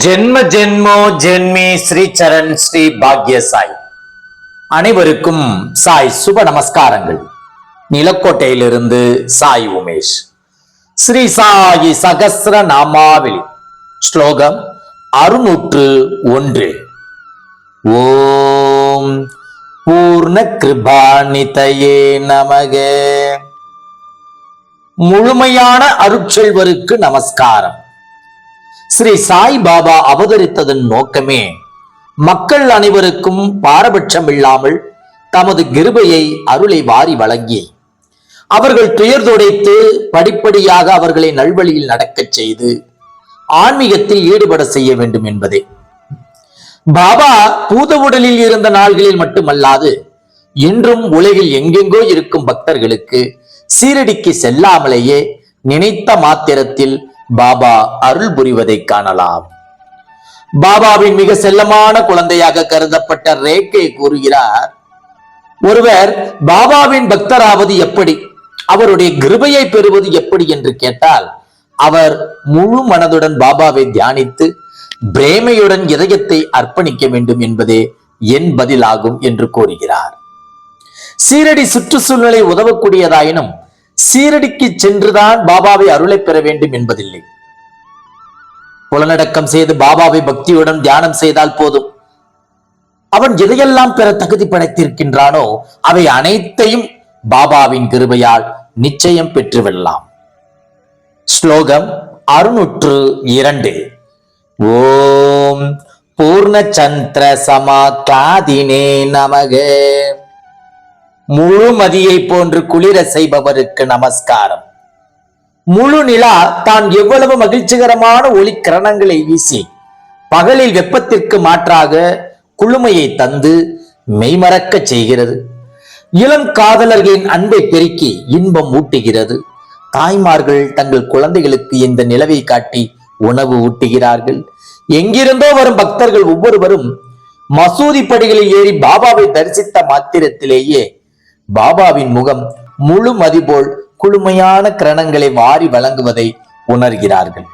ஜென்ம ஜென்மோ ஜென்மி ஸ்ரீ சரண் ஸ்ரீ பாக்ய சாய் அனைவருக்கும் சாய் சுப நமஸ்காரங்கள். நிலக்கோட்டையிலிருந்து சாய் உமேஷ். ஸ்ரீ சாயி சகசிர நாமாவளி. ஸ்லோகம் அறுநூற்று ஒன்று. ஓம் பூர்ண கிருபாநிதையே நமக. முழுமையான அருட்செல்வருக்கு நமஸ்காரம். ஸ்ரீ சாய் பாபா அவதரித்ததன் நோக்கமே மக்கள் அனைவருக்கும் பாரபட்சம் இல்லாமல் தமது கிருபையை அருளை வாரி வழங்கி அவர்கள் துயர் துடைத்து படிப்படியாக அவர்களை நல்வழியில் நடக்கச் செய்து ஆன்மீகத்தில் ஈடுபட செய்ய வேண்டும் என்பதே. பாபா பூத உடலில் இருந்த நாள்களில் மட்டுமல்லாது இன்றும் உலகில் எங்கெங்கோ இருக்கும் பக்தர்களுக்கு சீரடிக்கு செல்லாமலேயே நினைத்த மாத்திரத்தில் பாபா அருள் புரிவதை காணலாம். பாபாவின் மிக செல்லமான குழந்தையாக கருதப்பட்ட ரேக்கை கூறுகிறார் ஒருவர் பாபாவின் பக்தராவது எப்படி? அவருடைய கிருபையை பெறுவது எப்படி? என்று கேட்டால் அவர் முழு மனதுடன் பாபாவை தியானித்து பிரேமையுடன் இதயத்தை அர்ப்பணிக்க வேண்டும் என்பதே என் பதிலாகும் என்று கூறுகிறார். சீரடி சுற்றுச்சூழ்நிலை உதவக்கூடியதாயினும் சீரடிக்கு சென்றுதான் பாபாவை அருளை பெற வேண்டும் என்பதில்லை. புலனடக்கம் செய்து பாபாவை பக்தியுடன் தியானம் செய்தால் போதும். அவன் எதையெல்லாம் பெற தகுதி படைத்திருக்கின்றானோ அவை அனைத்தையும் பாபாவின் கிருபையால் நிச்சயம் பெற்றுவிடலாம். ஸ்லோகம் அறுநூற்று இரண்டு. ஓம் பூர்ணச்சந்திர சமாகாதினே நமக. முழு மதியை போன்று குளிர செய்பவருக்கு நமஸ்காரம். முழு நிலா தான் எவ்வளவு மகிழ்ச்சிகரமான ஒளி கிரணங்களை வீசி பகலில் வெப்பத்திற்கு மாற்றாக குளுமையை தந்து மெய்மறக்கச் செய்கிறது. இளம் காதலர்களின் அன்பை பெருக்கி இன்பம் ஊட்டுகிறது. தாய்மார்கள் தங்கள் குழந்தைகளுக்கு இந்த நிலவை காட்டி உணவு ஊட்டுகிறார்கள். எங்கிருந்தோ வரும் பக்தர்கள் ஒவ்வொருவரும் மசூதி படிகளில் ஏறி பாபாவை தரிசித்த மாத்திரத்திலேயே பாபாவின் முகம் முழு மதிபோல் குளுமையான கிரணங்களை வாரி வழங்குவதை உணர்கிறார்கள்.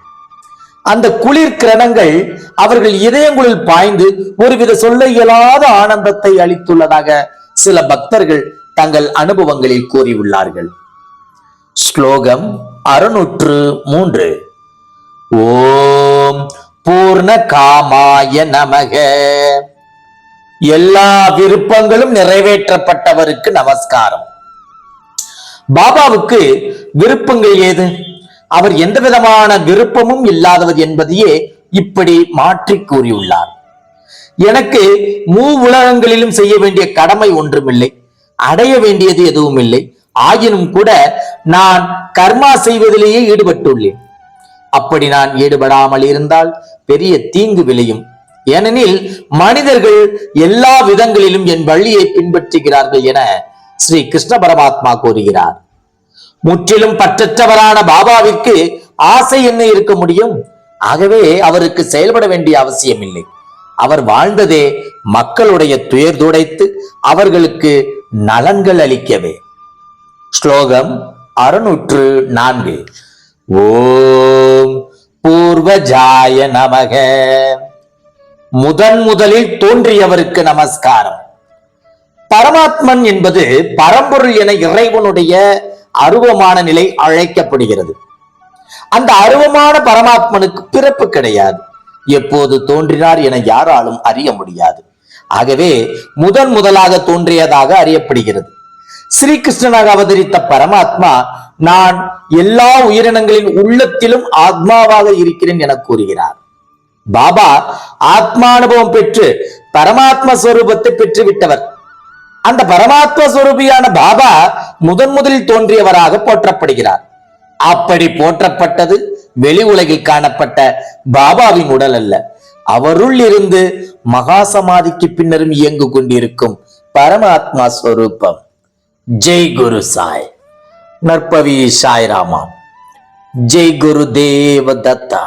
அந்த குளிர் கிரணங்கள் அவர்கள் இதயங்களில் பாய்ந்து ஒருவித சொல்ல இயலாத ஆனந்தத்தை அளித்துள்ளதாக சில பக்தர்கள் தங்கள் அனுபவங்களில் கூறியுள்ளார்கள். ஸ்லோகம் அறுநூற்று மூன்று. ஓம் பூர்ண காமாய நமக. எல்லா விருப்பங்களும் நிறைவேற்றப்பட்டவருக்கு நமஸ்காரம். பாபாவுக்கு விருப்பங்கள் ஏது? அவர் எந்த விதமான விருப்பமும் இல்லாதவர் என்பதையே இப்படி மாற்றி கூறியுள்ளார். எனக்கு மூ உலகங்களிலும் செய்ய வேண்டிய கடமை ஒன்றுமில்லை. அடைய வேண்டியது எதுவும் இல்லை ஆயினும் கூட நான் கர்மா செய்வதிலேயே ஈடுபட்டுள்ளேன். அப்படி நான் ஈடுபடாமல் இருந்தால் பெரிய தீங்கு விளையும். ஏனெனில் மனிதர்கள் எல்லா விதங்களிலும் என் வழியை பின்பற்றுகிறார்கள் என ஸ்ரீ கிருஷ்ண பரமாத்மா கூறுகிறார். முற்றிலும் பற்றற்றவரான பாபாவிற்கு ஆசை என்ன இருக்க முடியும்? ஆகவே அவருக்கு செயல்பட வேண்டிய அவசியம் இல்லை அவர் வாழ்ந்ததே மக்களுடைய துயர் துடைத்து அவர்களுக்கு நலன்கள் அளிக்கவே. ஸ்லோகம் அறுநூற்று நான்கு. ஓம் பூர்வஜாய நமக. முதன் முதலில் தோன்றியவருக்கு நமஸ்காரம். பரமாத்மன் என்பது பரம்பொருள் என இறைவனுடைய அருவமான நிலை அழைக்கப்படுகிறது. அந்த அருவமான பரமாத்மனுக்கு பிறப்பு கிடையாது. எப்போது தோன்றினார் என யாராலும் அறிய முடியாது. ஆகவே முதன் முதலாக தோன்றியதாக அறியப்படுகிறது. ஸ்ரீகிருஷ்ணனாக அவதரித்த பரமாத்மா நான் எல்லா உயிரினங்களின் உள்ளத்திலும் ஆத்மாவாக இருக்கிறேன் என கூறுகிறார். பாபா ஆத்மானுபவம் பெற்று பரமாத்ம ஸ்வரூபத்தை பெற்று விட்டவர் அந்த பரமாத்ம ஸ்வரூபியான பாபா முதன் முதலில் தோன்றியவராக போற்றப்படுகிறார். அப்படி போற்றப்பட்டது வெளி உலகில் காணப்பட்ட பாபாவின் உடல் அல்ல. அவருள் இருந்து மகா சமாதிக்கு பின்னரும் இயங்கு கொண்டிருக்கும் பரமாத்மா ஸ்வரூபம். ஜெய் குரு சாய். நற்பவி சாய் ராமா ஜெய் குரு தேவ தத்தா.